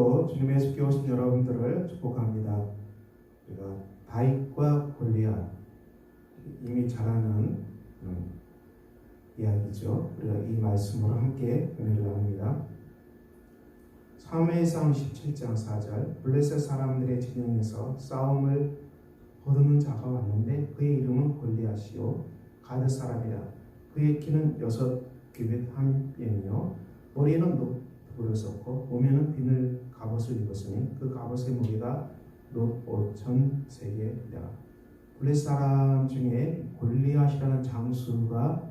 오늘도 주님의 예수께 오신 여러분들을 축복합니다. 우리가 다윗과 골리앗 이미 잘 아는 음, 이야기죠. 우리가 이 말씀으로 함께 은혜를 나눕니다. 사무엘상 17장 4절 블레셋 사람들의 진영에서 싸움을 거두는 자가 왔는데 그의 이름은 골리앗이요 가드 사람이라 그의 키는 여섯 규빗 한 뼘이요 머리에는 노트를 썼고 몸에는 비늘 갑옷을 입었으니 그 갑옷의 무게가 롯 오천 세계라 블레셋 사람 중에 골리앗이라는 장수가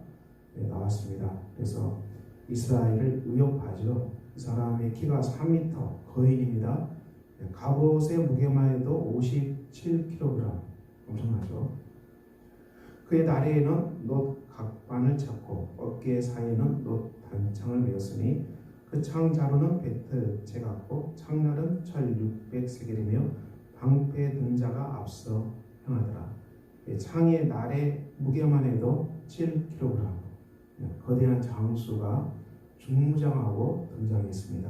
네, 나왔습니다. 그래서 이스라엘을 의혹하죠. 이 사람의 키가 3m 거인입니다. 네, 갑옷의 무게만 해도 57kg 엄청나죠. 그의 다리에는 놋 각반을 잡고 어깨 사이에는 놋 단창을 메었으니 그 창자루는 배틀 채같고 창날은 철 600세겔이며 방패 든 자가 앞서 향하더라. 예, 창의 날의 무게만 해도 7kg 거대한 장수가 중무장하고 등장했습니다.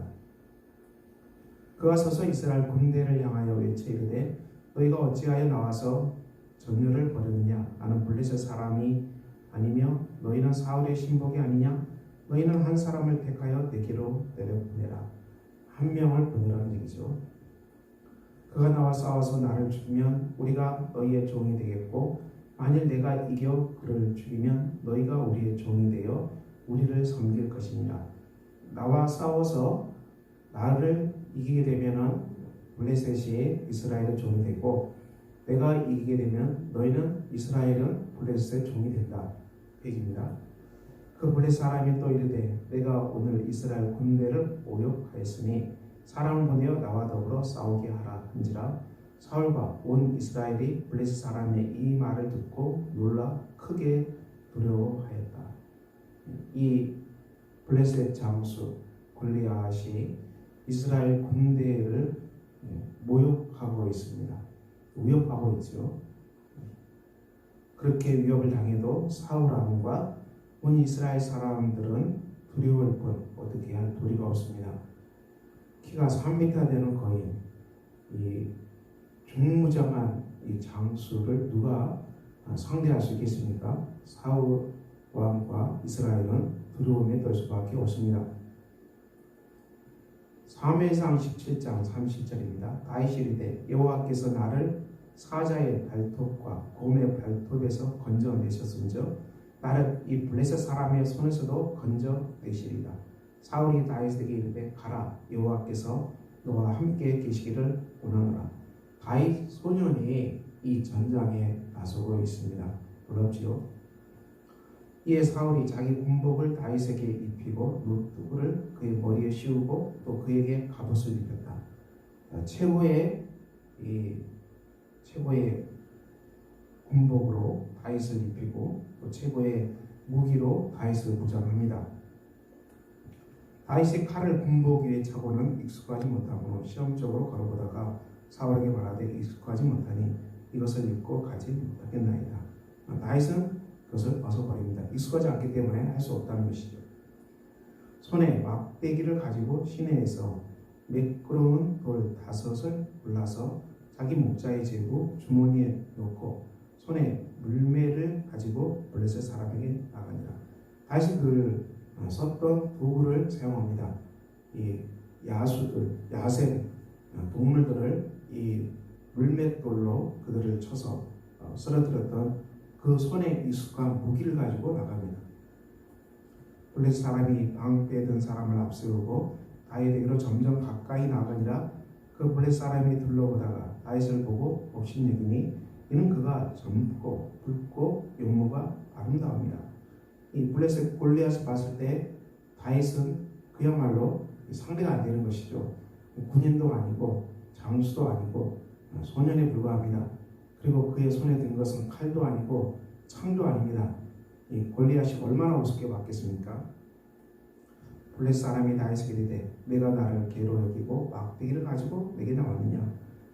그가 서서 이스라엘 군대를 향하여 외쳐 이르되 너희가 어찌하여 나와서 전열을 벌였느냐 나는 블레셋 사람이 아니며 너희는 사울의 신복이 아니냐 너희는 한 사람을 택하여 내게로 내려보내라 한 명을 보내라는 얘기죠. 그가 나와 싸워서 나를 죽이면 우리가 너희의 종이 되겠고 만일 내가 이겨 그를 죽이면 너희가 우리의 종이 되어 우리를 섬길 것이니라. 나와 싸워서 나를 이기게 되면은 블레셋이 이스라엘의 종이 되고 내가 이기게 되면 너희는 이스라엘은 블레셋의 종이 된다. 얘기입니다. 그 블레셋 사람이 또 이르되 내가 오늘 이스라엘 군대를 모욕하였으니 사람을 보내어 나와 더불어 싸우게 하라 한지라 사울과 온 이스라엘이 블레셋 사람의 이 말을 듣고 놀라 크게 두려워하였다. 이 블레셋 장수 골리앗이 이스라엘 군대를 모욕하고 있습니다. 위협하고 있죠. 그렇게 위협을 당해도 사울 왕과 온 이스라엘 사람들은 두려울 뿐 어떻게 할 도리가 없습니다. 키가 3m 되는 거인, 이 중무장한 이 장수를 누가 상대할 수 있겠습니까? 사울 왕과 이스라엘은 두려움에 떨 수밖에 없습니다. 3회상 17장 30절입니다. 다윗이 이르되 여호와께서 나를 사자의 발톱과 곰의 발톱에서 건져내셨은즉 나를 이 블레셋 사람의 손에서도 건져내시리다. 사울이 다윗에게 이르되 가라 여호와께서 너와 함께 계시기를 원하노라. 다윗 소년이 이 전장에 나서고 있습니다. 놀랍지요? 이에 사울이 자기 군복을 다윗에게 입히고 누구를 그의 머리에 씌우고 또 그에게 갑옷을 입혔다. 최고의 이 최고의 군복으로 다윗을 입히고 또 최고의 무기로 다윗을 무장합니다. 다윗의 칼을 군복 위에 차고는 익숙하지 못하고 시험적으로 걸어보다가 사울에게 말하되 익숙하지 못하니 이것을 입고 가지 못하겠나이다. 다윗은 그것을 벗어버립니다. 익숙하지 않기 때문에 할 수 없다는 것이죠. 손에 막대기를 가지고 시내에서 매끄러운 돌 다섯을 골라서 자기 목자에 재고 주머니에 넣고 손에 물매를 가지고 블레셋 사람에게 나가니라. 다시 그 썼던 도구를 사용합니다. 이 야수들, 야생 동물들을 이 물맷돌로 그들을 쳐서 어, 쓰러뜨렸던 그 손에 익숙한 무기를 가지고 나갑니다. 블레셋 사람이 방패 든 사람을 앞세우고 다윗에게로 점점 가까이 나가니라 그 블레셋 사람이 둘러보다가 다윗을 보고 업신여기니 이는 그가 젊고 붉고 용모가 아름다웁니다. 이 블레셋 골리앗을 봤을 때 다윗은 그야말로 상대가 안 되는 것이죠. 군인도 아니고 장수도 아니고 소년에 불과합니다. 그리고 그의 손에 든 것은 칼도 아니고 창도 아닙니다. 이 골리앗이 얼마나 우습게 봤겠습니까? 블레 사람이 다윗에게 이르되 내가 나를 개로 여기고 막대기를 가지고 내게 나왔느냐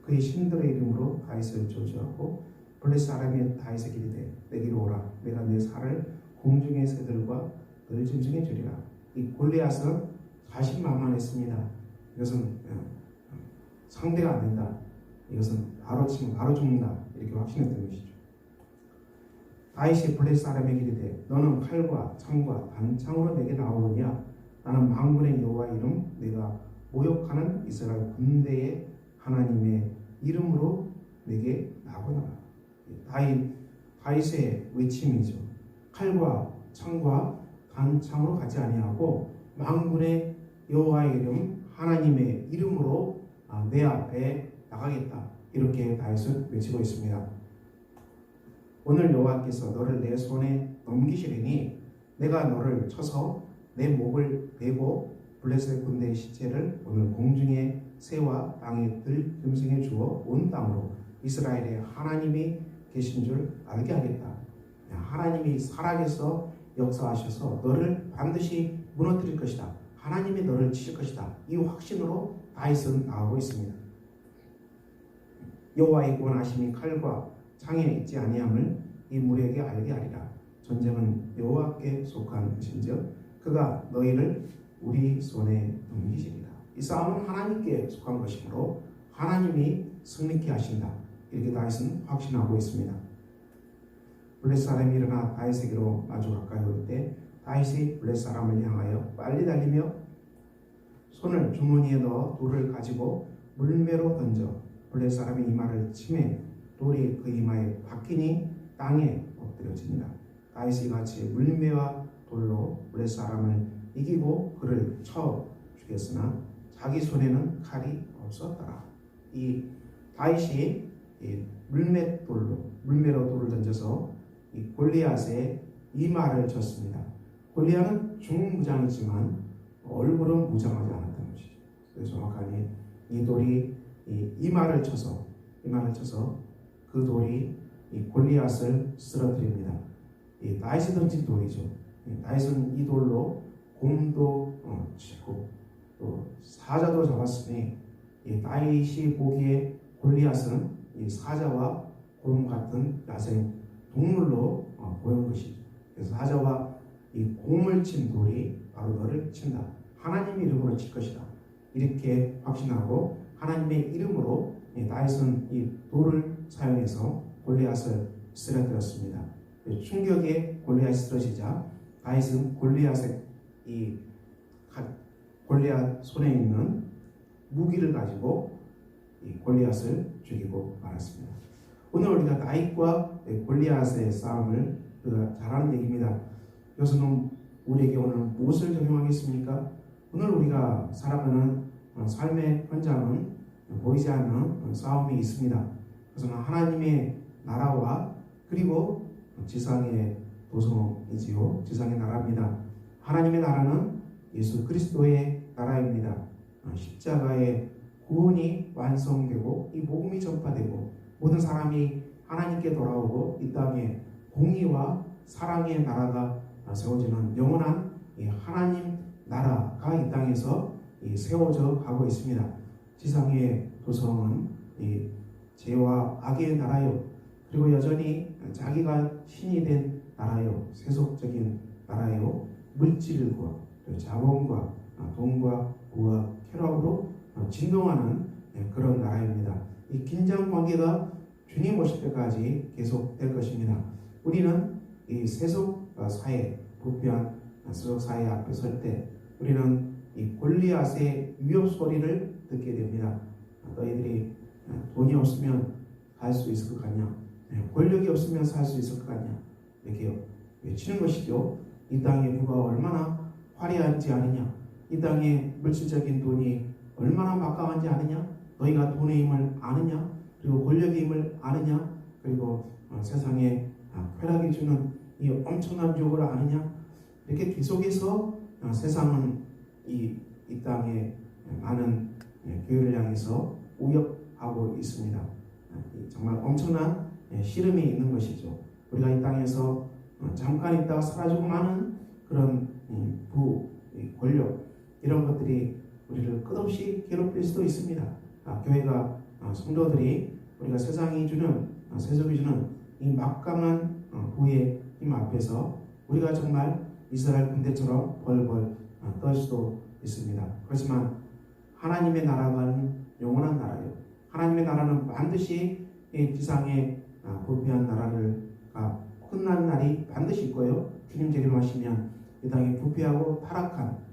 그의 신들의 이름으로 다윗을 저주하고 블레 사람이 다윗에게 이르되 내게로 오라 내가 내 살을 공중의 새들과 늘 짐승에 주리라 이 골리앗은 자신만만했습니다. 이것은 상대가 안 된다. 이것은 바로 치면 바로 죽는다. 이렇게 확신했던 것이죠. 다윗이 블레 사람에게 이르되 너는 칼과 창과 단창으로 내게 나오느냐 나는 망군의 여호와 이름 내가 모욕하는 이스라엘 군대의 하나님의 이름으로 내게 나고나라. 다윗 다윗의 외침이죠. 칼과 창과 단창으로 가지 아니하고 망군의 여호와의 이름 하나님의 이름으로 아, 내 앞에 나가겠다. 이렇게 다윗은 외치고 있습니다. 오늘 여호와께서 너를 내 손에 넘기시리니 내가 너를 쳐서 내 목을 베고 블레셋 군대의 시체를 오늘 공중의 새와 땅의 들 금승에 주어 온 땅으로 이스라엘의 하나님이 계신 줄 알게 하겠다. 하나님이 살아계서 역사하셔서 너를 반드시 무너뜨릴 것이다. 하나님이 너를 치실 것이다. 이 확신으로 다윗은 나오고 있습니다. 여호와의 권하심이 칼과 창에 있지 아니함을 이 무리에게 알게 하리라. 전쟁은 여호와께 속한 것인즉 그가 너희를 우리 손에 넘기시리라. 이 싸움은 하나님께 속한 것이므로 하나님이 승리케 하신다. 이렇게 다윗은 확신하고 있습니다. 블레 사람이 일어나 다윗에게로 아주 가까이 올 때 다윗이 블레 사람을 향하여 빨리 달리며 손을 주머니에 넣어 돌을 가지고 물매로 던져 블레 사람의 이마를 치매 돌이 그 이마에 박히니 땅에 엎드려집니다. 다윗이 같이 물매와 돌로 블레 사람을 이기고 그를 쳐 죽였으나 자기 손에는 칼이 없었더라. 이 다윗이 이 물맷돌로 물매로 돌을 던져서 이 골리앗의 이마를 쳤습니다. 골리앗은 중무장이지만 얼굴은 무장하지 않았던 것이죠. 그래서 정확하게 이 돌이 이 이마를 쳐서 이마를 쳐서 그 돌이 이 골리앗을 쓰러뜨립니다. 이 다윗이 던진 돌이죠. 다윗은 이 돌로 곰도 어, 치고 또 사자도 잡았으니 이 다윗이 보기에 골리앗은 이 사자와 곰 같은 야생 동물로 어, 보인 것이죠. 그래서 사자와 이 곰을 친 돌이 바로 너를 친다. 하나님의 이름으로 칠 것이다. 이렇게 확신하고 하나님의 이름으로 다윗은 이 돌을 사용해서 골리앗을 쓰러뜨렸습니다. 충격에 골리앗이 쓰러지자 다윗은 골리앗의 이 골리앗 손에 있는 무기를 가지고 이 골리앗을 죽이고 말았습니다. 오늘 우리가 다윗과 골리앗의 싸움을 잘하는 얘기입니다. 이것은 우리에게 오늘 무엇을 적용하겠습니까? 오늘 우리가 살아가는 삶의 현장은 보이지 않는 싸움이 있습니다. 그래서 하나님의 나라와 그리고 지상의 도성이지요. 지상의 나라입니다. 하나님의 나라는 예수 그리스도의 나라입니다. 십자가의 구원이 완성되고 이 복음이 전파되고 모든 사람이 하나님께 돌아오고 이 땅에 공의와 사랑의 나라가 세워지는 영원한 하나님 나라가 이 땅에서 세워져 가고 있습니다. 지상의 도성은 죄와 악의 나라요. 그리고 여전히 자기가 신이 된 나라요. 세속적인 나라요. 물질과 자본과 돈과 부와 쾌락으로 진동하는 그런 나라입니다. 이 긴장 관계가 주님 오실 때까지 계속될 것입니다. 우리는 이 세속 사회, 부패한 세속 사회 앞에 설 때 우리는 이 골리앗의 위협 소리를 듣게 됩니다. 너희들이 돈이 없으면 갈수 있을 것 같냐? 권력이 없으면 살 수 있을 것 같냐? 이렇게 외치는 것이죠. 이 땅의 부가 얼마나 화려한지 아느냐? 이 땅의 물질적인 돈이 얼마나 막강한지 아느냐? 너희가 돈의 힘을 아느냐? 그리고 권력의 힘을 아느냐? 그리고 어, 세상에 아, 쾌락이 주는 이 엄청난 유혹을 아느냐? 이렇게 계속해서 어, 세상은 이, 이 땅에 많은 예, 교회를 향해서 우역하고 있습니다. 아, 정말 엄청난 예, 시름이 있는 것이죠. 우리가 이 땅에서 어, 잠깐 있다가 사라지고 마는 그런 부, 권력 이런 것들이 우리를 끝없이 괴롭힐 수도 있습니다. 아, 교회가 아, 성도들이 우리가 세상이 주는 아, 세속이 주는 이 막강한 어, 부의 힘 앞에서 우리가 정말 이스라엘 군대처럼 벌벌 아, 떨 수도 있습니다. 그렇지만 하나님의 나라는 영원한 나라예요. 하나님의 나라는 반드시 이 지상에 아, 부패한 나라를 아, 끝난 날이 반드시 있고요. 주님 재림하시면 이 땅에 부패하고 타락한 아,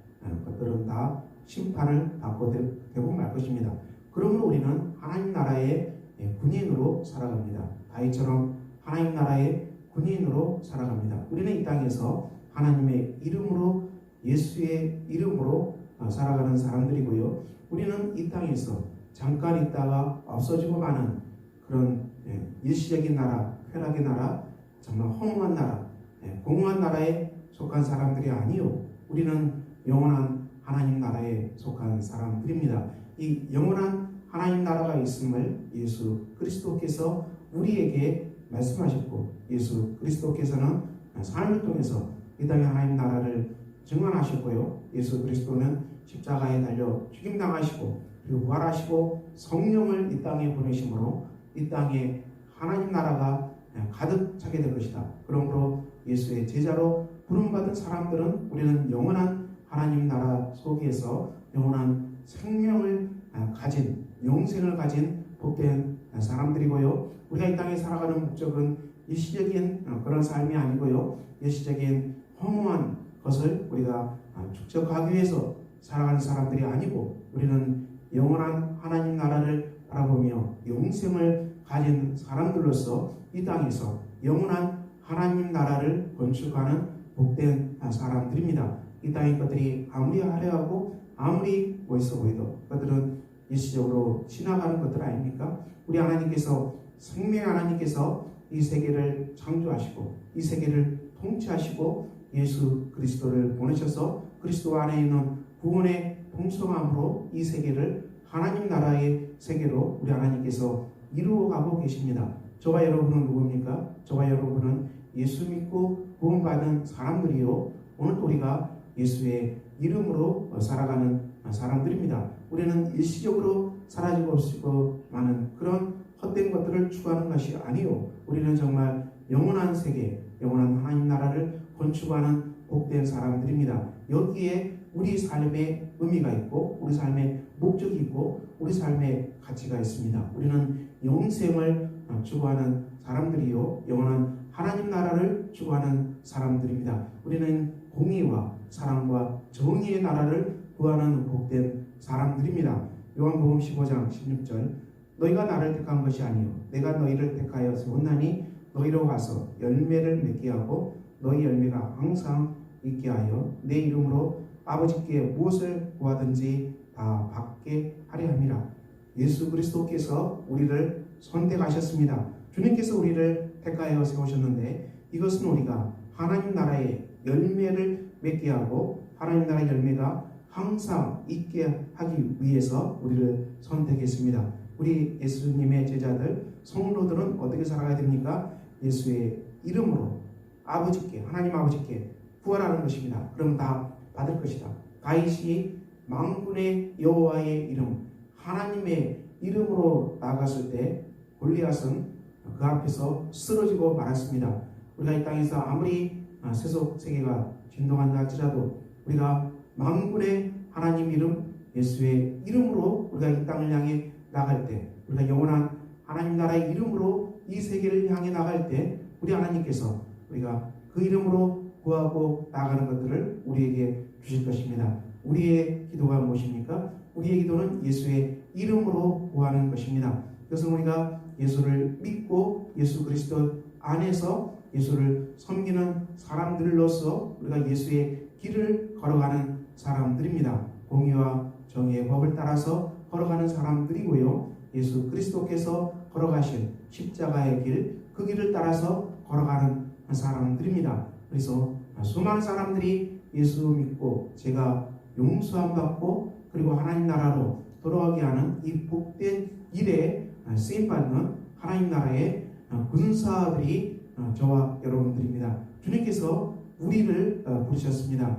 것들은 다 심판을 받고 되- 되고 말 것입니다. 그러므로 우리는 하나님 나라의 예, 군인으로 살아갑니다. 다윗처럼 하나님 나라의 군인으로 살아갑니다. 우리는 이 땅에서 하나님의 이름으로 예수의 이름으로 어, 살아가는 사람들이고요. 우리는 이 땅에서 잠깐 있다가 없어지고 마는 그런 예, 일시적인 나라, 쾌락의 나라, 정말 허무한 나라, 예, 공허한 나라에 속한 사람들이 아니요. 우리는 영원한 하나님 나라에 속한 사람들입니다. 이 영원한 하나님 나라가 있음을 예수 그리스도께서 우리에게 말씀하셨고 예수 그리스도께서는 삶을 통해서 이 땅의 하나님 나라를 증언하셨고요. 예수 그리스도는 십자가에 달려 죽임당하시고 그리고 부활하시고 성령을 이 땅에 보내심으로 이 땅에 하나님 나라가 가득 차게 될 것이다. 그러므로 예수의 제자로 부름받은 사람들은 우리는 영원한 하나님 나라 속에서 영원한 생명을 가진 영생을 가진 복된 사람들이고요. 우리가 이 땅에 살아가는 목적은 일시적인 그런 삶이 아니고요. 일시적인 허무한 것을 우리가 축적하기 위해서 살아가는 사람들이 아니고 우리는 영원한 하나님 나라를 바라보며 영생을 가진 사람들로서 이 땅에서 영원한 하나님 나라를 건축하는 복된 사람들입니다. 이 땅의 것들이 아무리 화려하고 아무리 멋있어 보여도 그들은 일시적으로 지나가는 것들 아닙니까? 우리 하나님께서 생명 하나님께서 이 세계를 창조하시고 이 세계를 통치하시고 예수 그리스도를 보내셔서 그리스도 안에 있는 구원의 풍성함으로 이 세계를 하나님 나라의 세계로 우리 하나님께서 이루어가고 계십니다. 저와 여러분은 누굽니까? 저와 여러분은 예수 믿고 구원받은 사람들이요. 오늘 우리가 예수의 이름으로 살아가는 사람들입니다. 우리는 일시적으로 사라지고 없고 많은 그런 헛된 것들을 추구하는 것이 아니요. 우리는 정말 영원한 세계, 영원한 하나님 나라를 건축하는 복된 사람들입니다. 여기에 우리 삶의 의미가 있고 우리 삶의 목적이 있고 우리 삶의 가치가 있습니다. 우리는 영생을 추구하는 사람들이요. 영원한 하나님 나라를 추구하는 사람들입니다. 우리는 공의와 사랑과 정의의 나라를 구하는 복된 사람들입니다. 요한복음 15장 16절 너희가 나를 택한 것이 아니요 내가 너희를 택하여 세웠나니 너희로 가서 열매를 맺게 하고 너희 열매가 항상 있게 하여 내 이름으로 아버지께 무엇을 구하든지 다 받게 하려 함이라. 예수 그리스도께서 우리를 선택하셨습니다. 주님께서 우리를 택하여 세우셨는데 이것은 우리가 하나님 나라의 열매를 맺게 하고 하나님 나라의 열매가 항상 있게 하기 위해서 우리를 선택했습니다. 우리 예수님의 제자들 성도들은 어떻게 살아가야 됩니까? 예수의 이름으로 아버지께 하나님 아버지께 구하라는 것입니다. 그럼 다 받을 것이다. 다윗이 망군의 여호와의 이름 하나님의 이름으로 나갔을 때 골리앗은 그 앞에서 쓰러지고 말았습니다. 우리가 이 땅에서 아무리 세속 세계가 진동한다 할지라도 우리가 망군의 하나님 이름 예수의 이름으로 우리가 이 땅을 향해 나갈 때 우리가 영원한 하나님 나라의 이름으로 이 세계를 향해 나갈 때 우리 하나님께서 우리가 그 이름으로 구하고 나가는 것들을 우리에게 주실 것입니다. 우리의 기도가 무엇입니까? 우리의 기도는 예수의 이름으로 구하는 것입니다. 그래서 우리가 예수를 믿고 예수 그리스도 안에서 예수를 섬기는 사람들로서 우리가 예수의 길을 걸어가는 사람들입니다. 공의와 정의의 법을 따라서 걸어가는 사람들이고요. 예수 그리스도께서 걸어가신 십자가의 길, 그 길을 따라서 걸어가는 사람들입니다. 그래서 수많은 사람들이 예수 믿고 제가 용서함 받고 그리고 하나님 나라로 돌아가게 하는 이 복된 일에 쓰임 받는 하나님 나라의 군사들이 저와 여러분들입니다. 주님께서 우리를 부르셨습니다.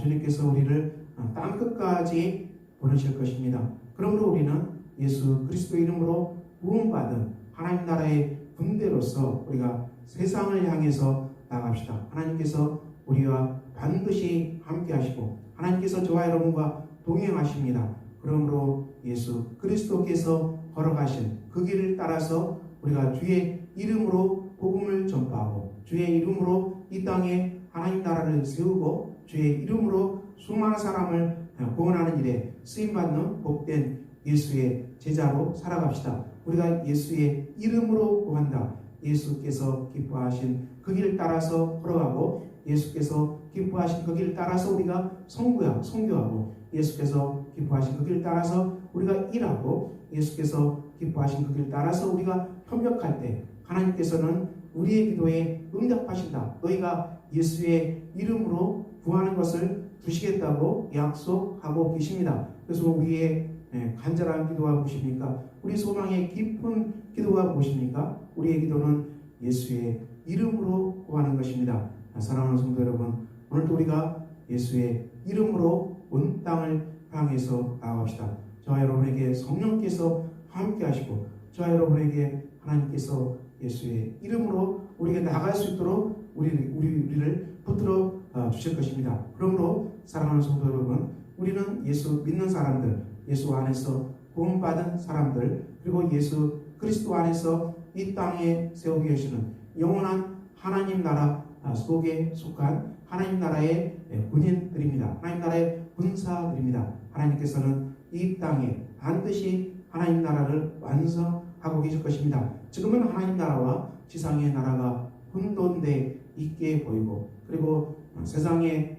주님께서 우리를 땅 끝까지 보내실 것입니다. 그러므로 우리는 예수 그리스도 이름으로 구원받은 하나님 나라의 군대로서 우리가 세상을 향해서 나갑시다. 하나님께서 우리와 반드시 함께 하시고 하나님께서 저와 여러분과 동행하십니다. 그러므로 예수 그리스도께서 걸어가신 그 길을 따라서 우리가 주의 이름으로 복음을 전파하고 주의 이름으로 이 땅에 하나님 나라를 세우고 주의 이름으로 수많은 사람을 구원하는 일에 쓰임받는 복된 예수의 제자로 살아갑시다. 우리가 예수의 이름으로 구한다. 예수께서 기뻐하신 그 길을 따라서 걸어가고 예수께서 기뻐하신 그 길을 따라서 우리가 성구야 성교하고 예수께서 기뻐하신 그 길을 따라서 우리가 일하고 예수께서 기뻐하신 그 길을 따라서 우리가 협력할 때 하나님께서는 우리의 기도에 응답하신다. 너희가 예수의 이름으로 구하는 것을 주시겠다고 약속하고 계십니다. 그래서 우리의 예, 간절한 기도가 무엇입니까? 우리 소망의 깊은 기도가 무엇입니까? 우리의 기도는 예수의 이름으로 구하는 것입니다. 사랑하는 성도 여러분, 오늘도 우리가 예수의 이름으로 온 땅을 향해서 나아갑시다. 저와 여러분에게 성령께서 함께 하시고 저와 여러분에게 하나님께서 예수의 이름으로 우리에게 나갈 수 있도록 우리, 우리, 우리를 붙들어 어, 주실 것입니다. 그러므로 사랑하는 성도 여러분, 우리는 예수 믿는 사람들, 예수 안에서 구원받은 사람들, 그리고 예수 그리스도 안에서 이 땅에 세우기 위해서는 영원한 하나님 나라 속에 속한 하나님 나라의 군인들입니다. 하나님 나라의 군사들입니다. 하나님께서는 이 땅에 반드시 하나님 나라를 완성 하고 계실 것입니다. 지금은 하나님 나라와 지상의 나라가 혼돈돼 있게 보이고 그리고 세상의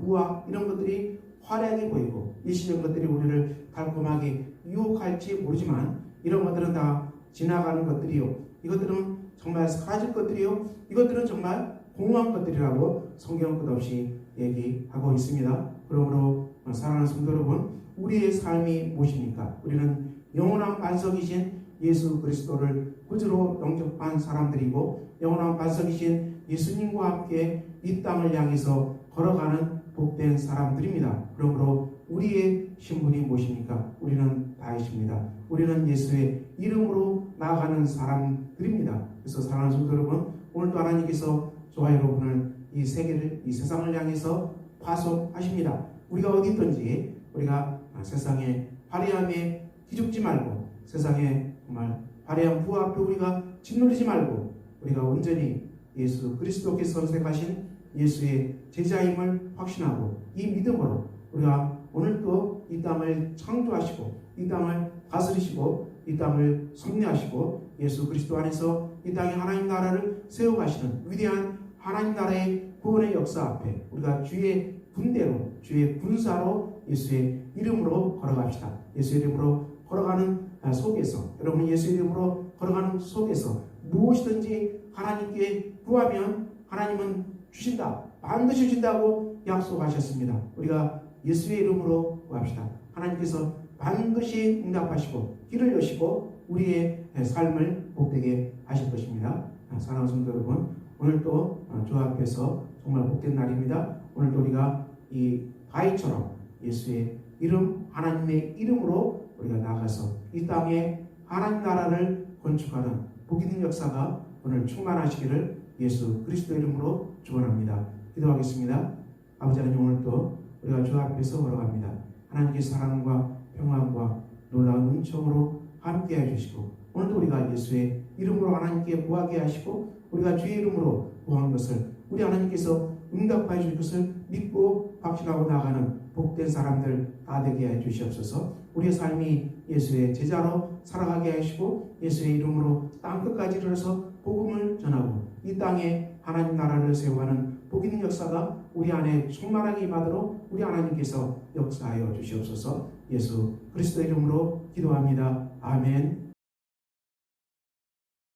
부와 이런 것들이 화려하게 보이고 일시적인 것들이 우리를 달콤하게 유혹할지 모르지만 이런 것들은 다 지나가는 것들이요. 이것들은 정말 사라질 것들이요. 이것들은 정말 공허한 것들이라고 성경 끝없이 얘기하고 있습니다. 그러므로 사랑하는 성도 여러분, 우리의 삶이 무엇입니까? 우리는 영원한 반석이신 예수 그리스도를 구주로 영접한 사람들이고 영원한 반석이신 예수님과 함께 이 땅을 향해서 걸어가는 복된 사람들입니다. 그러므로 우리의 신분이 무엇입니까? 우리는 다윗입니다. 우리는 예수의 이름으로 나아가는 사람들입니다. 그래서 사랑하는 성도 여러분, 오늘도 하나님께서 저와 여러분을 이 세계를, 이 세상을 향해서 파송하십니다. 우리가 어디 있든지 우리가 세상의 화려함에 기죽지 말고 세상의 정말 화려한 부와 앞에 우리가 짓누르지 말고 우리가 온전히 예수 그리스도께서 선택하신 예수의 제자임을 확신하고 이 믿음으로 우리가 오늘도 이 땅을 창조하시고 이 땅을 다스리시고 이 땅을 성내하시고 예수 그리스도 안에서 이 땅에 하나님 나라를 세워가시는 위대한 하나님 나라의 구원의 역사 앞에 우리가 주의 군대로 주의 군사로 예수의 이름으로 걸어갑시다. 예수의 이름으로 걸어가는 속에서 여러분 예수 이름으로 걸어가는 속에서 무엇이든지 하나님께 구하면 하나님은 주신다. 반드시 주신다고 약속하셨습니다. 우리가 예수의 이름으로 구합시다. 하나님께서 반드시 응답하시고 길을 여시고 우리의 삶을 복되게 하실 것입니다. 사랑하는 성도 여러분, 오늘도 주 앞에서 정말 복된 날입니다. 오늘도 우리가 이 바위처럼 예수의 이름, 하나님의 이름으로 우리가 나가서 이 땅에 하나님 나라를 건축하는 복 있는 역사가 오늘 충만하시기를 예수 그리스도 이름으로 축원합니다. 기도하겠습니다. 아버지 하나님 오늘도 우리가 주 앞에서 걸어갑니다. 하나님께 사랑과 평안과 놀라운 은총으로 함께해 주시고 오늘도 우리가 예수의 이름으로 하나님께 구하게 하시고 우리가 주의 이름으로 구한 것을 우리 하나님께서 응답해 주실 것을 믿고 확신하고 나가는 복된 사람들 다 되게 해 주시옵소서. 우리의 삶이 예수의 제자로 살아가게 하시고 예수의 이름으로 땅 끝까지 이르러서 복음을 전하고 이 땅에 하나님 나라를 세워가는 복 있는 역사가 우리 안에 충만하게 임하도록 우리 하나님께서 역사하여 주시옵소서. 예수 그리스도 이름으로 기도합니다. 아멘.